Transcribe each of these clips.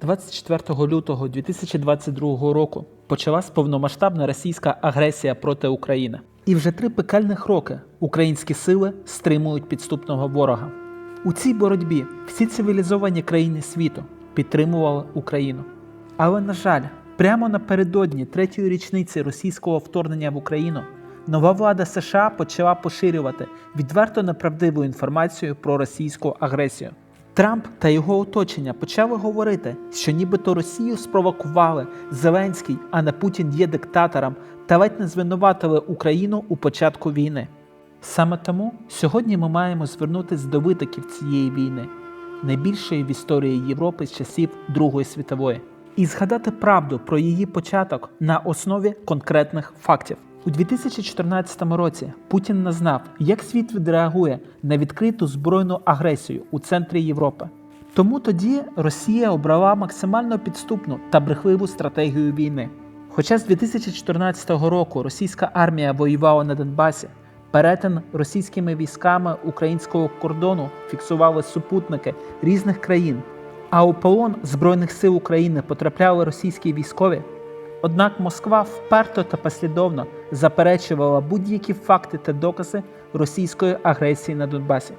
24 лютого 2022 року почалась повномасштабна російська агресія проти України. І вже три пекельних роки українські сили стримують підступного ворога. У цій боротьбі всі цивілізовані країни світу підтримували Україну. Але, на жаль, прямо напередодні третьої річниці російського вторгнення в Україну нова влада США почала поширювати відверто неправдиву інформацію про російську агресію. Трамп та його оточення почали говорити, що нібито Росію спровокували Зеленський, а не Путін є диктатором та ледь не звинуватили Україну у початку війни. Саме тому сьогодні ми маємо звернутися до витоків цієї війни, найбільшої в історії Європи з часів Другої світової, і згадати правду про її початок на основі конкретних фактів. У 2014 році Путін не знав, як світ відреагує на відкриту збройну агресію у центрі Європи. Тому тоді Росія обрала максимально підступну та брехливу стратегію війни. Хоча з 2014 року російська армія воювала на Донбасі, перетин російськими військами українського кордону фіксували супутники різних країн, а у полон Збройних сил України потрапляли російські військові. Однак Москва вперто та послідовно заперечувала будь-які факти та докази російської агресії на Донбасі.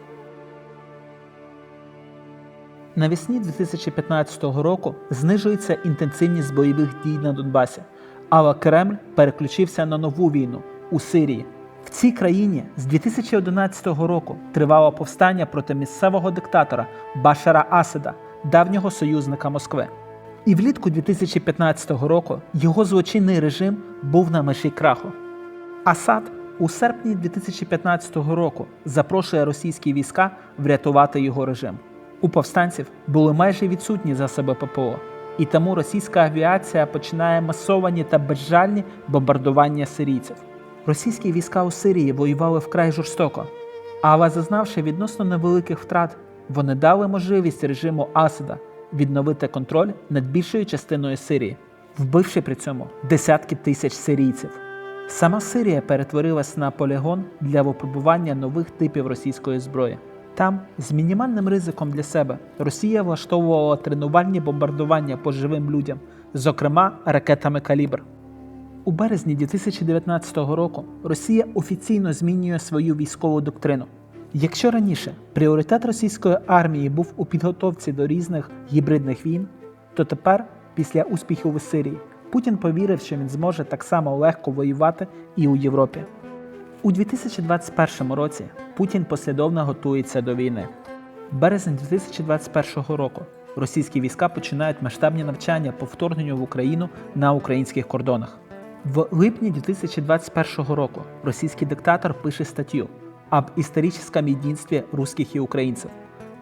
Навесні 2015 року знижується інтенсивність бойових дій на Донбасі, але Кремль переключився на нову війну у Сирії. В цій країні з 2011 року тривало повстання проти місцевого диктатора Башара Асада, давнього союзника Москви. І влітку 2015 року його злочинний режим був на межі краху. Асад у серпні 2015 року запрошує російські війська врятувати його режим. У повстанців були майже відсутні засоби ППО, і тому російська авіація починає масовані та безжальні бомбардування сирійців. Російські війська у Сирії воювали вкрай жорстоко, але зазнавши відносно невеликих втрат, вони дали можливість режиму Асада відновити контроль над більшою частиною Сирії, вбивши при цьому десятки тисяч сирійців. Сама Сирія перетворилась на полігон для випробування нових типів російської зброї. Там, з мінімальним ризиком для себе, Росія влаштовувала тренувальні бомбардування по живим людям, зокрема ракетами калібр. У березні 2019 року Росія офіційно змінює свою військову доктрину. Якщо раніше пріоритет російської армії був у підготовці до різних гібридних війн, то тепер, після успіхів у Сирії, Путін повірив, що він зможе так само легко воювати і у Європі. У 2021 році Путін послідовно готується до війни. Березень 2021 року російські війська починають масштабні навчання по вторгненню в Україну на українських кордонах. В липні 2021 року російський диктатор пише статтю об історичному єдинстві русських і українців.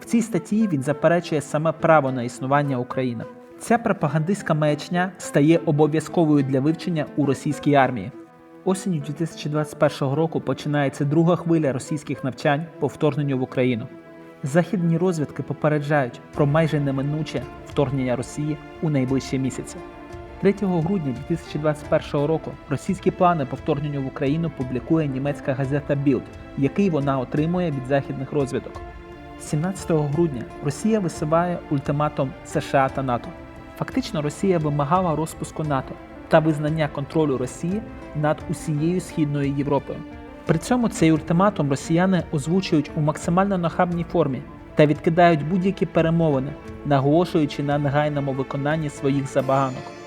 В цій статті він заперечує саме право на існування України. Ця пропагандистська маячня стає обов'язковою для вивчення у російській армії. Осінню 2021 року починається друга хвиля російських навчань по вторгненню в Україну. Західні розвідки попереджають про майже неминуче вторгнення Росії у найближчі місяці. 3 грудня 2021 року російські плани по вторгненню в Україну публікує німецька газета Bild, який вона отримує від західних розвідок. 17 грудня Росія висуває ультиматум США та НАТО. Фактично, Росія вимагала розпуску НАТО та визнання контролю Росії над усією східною Європою. При цьому цей ультиматум росіяни озвучують у максимально нахабній формі та відкидають будь-які перемовини, наголошуючи на негайному виконанні своїх забаганок.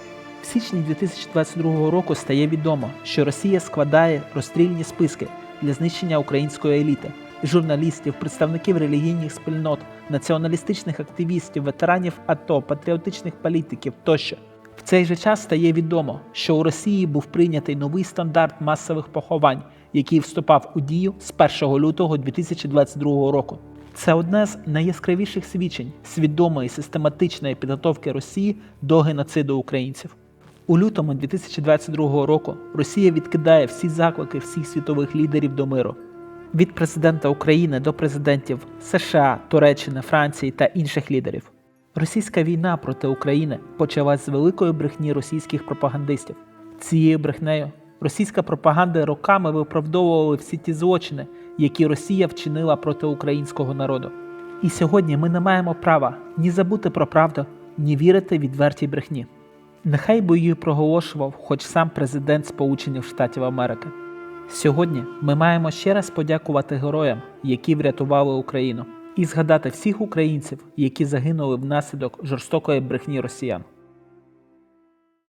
В січні 2022 року стає відомо, що Росія складає розстрільні списки для знищення української еліти, журналістів, представників релігійних спільнот, націоналістичних активістів, ветеранів АТО, патріотичних політиків тощо. В цей же час стає відомо, що у Росії був прийнятий новий стандарт масових поховань, який вступав у дію з 1 лютого 2022 року. Це одне з найяскравіших свідчень свідомої систематичної підготовки Росії до геноциду українців. У лютому 2022 року Росія відкидає всі заклики всіх світових лідерів до миру. Від президента України до президентів США, Туреччини, Франції та інших лідерів. Російська війна проти України почалась з великої брехні російських пропагандистів. Цією брехнею російська пропаганда роками виправдовувала всі ті злочини, які Росія вчинила проти українського народу. І сьогодні ми не маємо права ні забути про правду, ні вірити відвертій брехні. Нехай би її проголошував хоч сам президент Сполучених Штатів Америки. Сьогодні ми маємо ще раз подякувати героям, які врятували Україну, і згадати всіх українців, які загинули внаслідок жорстокої брехні росіян.